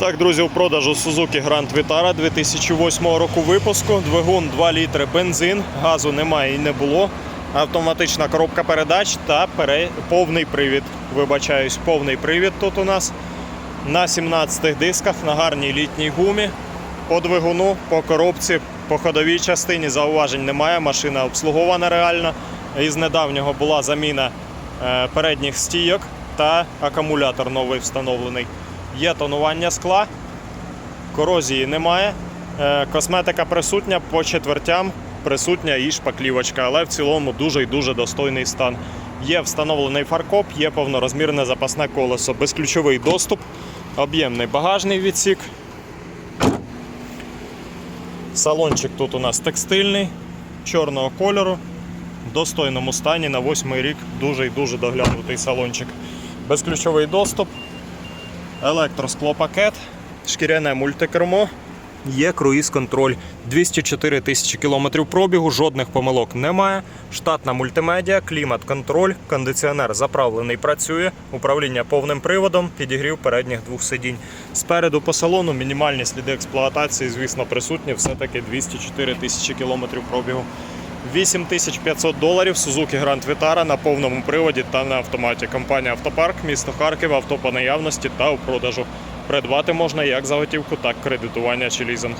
Так, друзі, у продажу Suzuki Grand Vitara 2008 року випуску. Двигун 2 літри бензин, газу немає і не було. Автоматична коробка передач та пере... повний привід. Вибачаюсь, повний привід тут у нас на 17 дисках на гарній літній гумі. По двигуну, по коробці, по ходовій частині зауважень немає. Машина обслугована реально. Із недавнього була заміна е, передніх стійок та акумулятор новий встановлений. Є тонування скла, корозії немає. Е, Косметика присутня по четвертям, присутня і шпаклівочка, але в цілому дуже і дуже достойний стан. Є встановлений фаркоп, є повнорозмірне запасне колесо, безключовий доступ, об'ємний багажний відсік. Салончик тут у нас текстильний, чорного кольору, в достойному стані на восьмий рік дуже і дуже доглянутий салончик. Безключовий доступ, електросклопакет, шкіряне мультикермо, є круїз-контроль. 204 тисячі кілометрів пробігу, жодних помилок немає. Штатна мультимедіа, клімат-контроль, кондиціонер заправлений працює, управління повним приводом, підігрів передніх двох сидінь. Спереду по салону мінімальні сліди експлуатації, звісно, присутні, все-таки 204 тисячі кілометрів пробігу. 8500 доларів Suzuki Grand Vitara на повному приводі та на автоматі. Компанія Автопарк, місто Харків, авто по наявності та у продажу. Придбати можна як за готівку, так кредитування чи лізинг.